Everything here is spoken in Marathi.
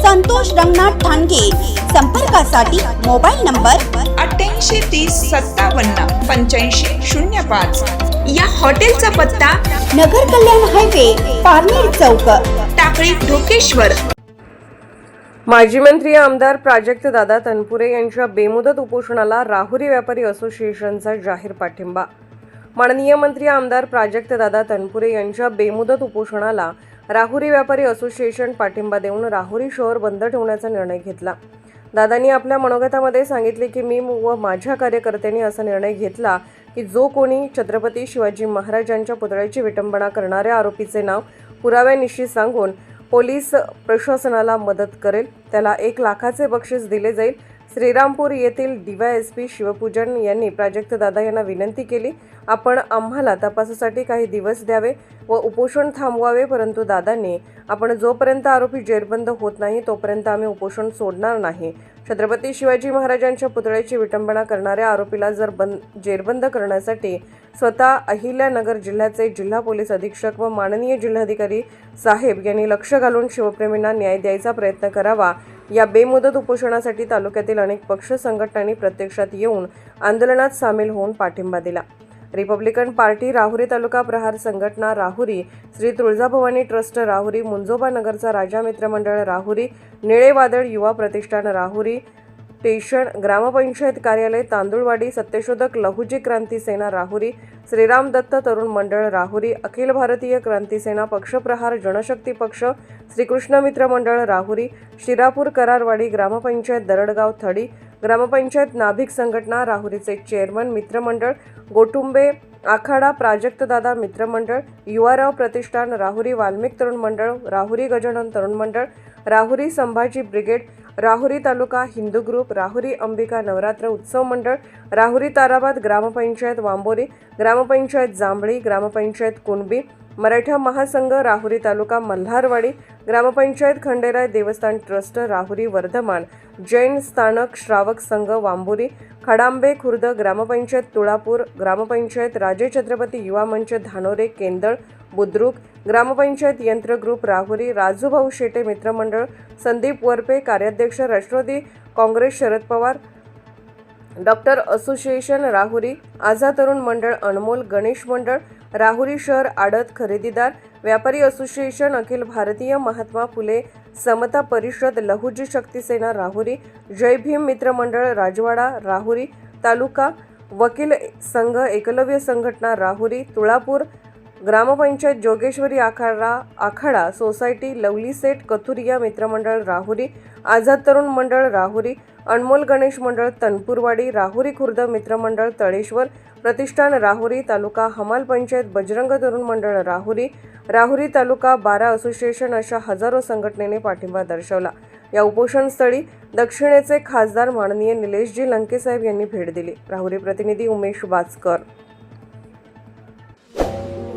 संतोष रंगनाथ ठाणगे. संपर्कासाठी मोबाईल नंबर अठ्ठ्याऐंशी तीस सत्तावन्न पंच्याऐंशी शून्य पाच. या हॉटेलचा पत्ता नगर कल्याण हायवे पारनेर चौक. टाकळी ढोकेश्वर. माजी मंत्री आमदार प्राजक्त दादा तनपुरे यांच्या बेमुदत उपोषणाला राहुरी व्यापारी असोसिएशनचा जाहीर पाठिंबा. माननीय मंत्री आमदार प्राजक्त दादा तनपुरे यांच्या बेमुदत उपोषणाला राहुरी व्यापारी असोसिएशन पाठिंबा देऊन राहुरी शहर बंद ठेवण्याचा निर्णय घेतला. दादांनी आपल्या मनोगतामध्ये सांगितले की मी व माझ्या कार्यकर्त्यांनी असा निर्णय घेतला की जो कोणी छत्रपती शिवाजी महाराजांच्या पुतळ्याची विटंबना करणाऱ्या आरोपीचे नाव पुराव्यानिशी सांगून पोलीस प्रशासनाला मदत करेल. त्याला एक लाखाचे बक्षीस दिले जाईल. श्रीरामपूर येथील डीवायएसपी शिवपूजन यांनी प्राजक्त दादा यांना विनंती केली आपण आम्हाला तपासासाठी काही दिवस द्यावे व उपोषण थांबवावे परंतु दादांनी आपण जोपर्यंत आरोपी जेरबंद होत नाही तोपर्यंत आम्ही उपोषण सोडणार नाही. छत्रपती शिवाजी महाराजांच्या पुतळ्याची विटंबना करणाऱ्या आरोपीला जर बंद जेरबंद करण्यासाठी स्वतः अहिल्यानगर जिल्ह्याचे जिल्हा पोलीस अधीक्षक व माननीय जिल्हाधिकारी साहेब यांनी लक्ष घालून शिवप्रेमींना न्याय द्यायचा प्रयत्न करावा या बेमुदत उपोषणासाठी तालुक्यातील अनेक पक्ष संघटनांनी प्रत्यक्षात येऊन आंदोलनात सामील होऊन पाठिंबा दिला. Republican party Rahuri taluka Prahar Sanghatana Rahuri Shri Tuljabhavani trust Rahuri Munjoba नगरचा राजा मित्रमंडळ राहुरी निळे वादळ युवा प्रतिष्ठान राहुरी स्टेशन ग्रामपंचायत कार्यालय तांदुळवाडी सत्यशोधक लहुजी क्रांती सेना राहुरी श्रीराम दत्त तरुण मंडळ राहुरी अखिल भारतीय क्रांती सेना पक्षप्रहार जनशक्ती पक्ष श्रीकृष्ण मित्र मंडळ राहुरी शिरापूर करारवाडी ग्रामपंचायत दरडगाव थडी ग्रामपंचायत नाभिक संघटना राहुरीचे चेअरमन मित्रमंडळ गोटुंबे आखाडा प्राजक्तदादा मित्रमंडळ युवाराव प्रतिष्ठान राहुरी वाल्मिक तरुण मंडळ राहुरी गजानन तरुण मंडळ राहुरी संभाजी ब्रिगेड राहुरी तालुका हिंदू ग्रुप राहुरी अंबिका नवरात्र उत्सव मंडळ राहुरी ताराबाद ग्रामपंचायत वांबोरी ग्रामपंचायत जांभळी ग्रामपंचायत कुणबी मराठा महासंघ राहुरी तालुका मल्हारवाडी ग्रामपंचायत खंडेराय देवस्थान ट्रस्ट राहुरी वर्धमान जैन स्थानक श्रावक संघ वांबोरी खडांबे खुर्द ग्रामपंचायत तुळापूर ग्रामपंचायत राजे छत्रपती युवा मंच धानोरे केंदळ बुद्रुक ग्रामपंचायत यंत्र ग्रुप राहुरी राजूभाऊ शेटे मित्रमंडळ संदीप वरपे कार्याध्यक्ष Rashtrawadi Congress Sharad Pawar doctor association Rahuri आझा तरुण मंडळ अनमोल गणेश मंडळ राहुरी शहर आडत खरेदीदार व्यापारी असोसिएशन अखिल भारतीय महात्मा फुले समता परिषद लहुजी शक्ती सेना राहुरी जय भीम मित्रमंडळ राजवाडा राहुरी तालुका वकील संघ एकलव्य संघटना Rahuri Tulapur grampanchayat Jogeshwari Akhada Akhada society lovely set Kathuria मित्रमंडळ राहुरी आझाद तरुण मंडळ राहुरी अनमोल गणेश मंडळ तनपूरवाडी राहुरी खुर्द मित्रमंडळ तळेश्वर प्रतिष्ठान राहुरी तालुका हमाल पंचायत बजरंग तरुण मंडळ राहुरी राहुरी तालुका बारा असोसिएशन अशा हजारो संघटनेने पाठिंबा दर्शवला. या उपोषणस्थळी दक्षिणेचे खासदार माननीय निलेशजी लंकेसाहेब यांनी भेट दिली. राहुरी प्रतिनिधी उमेश बाचकर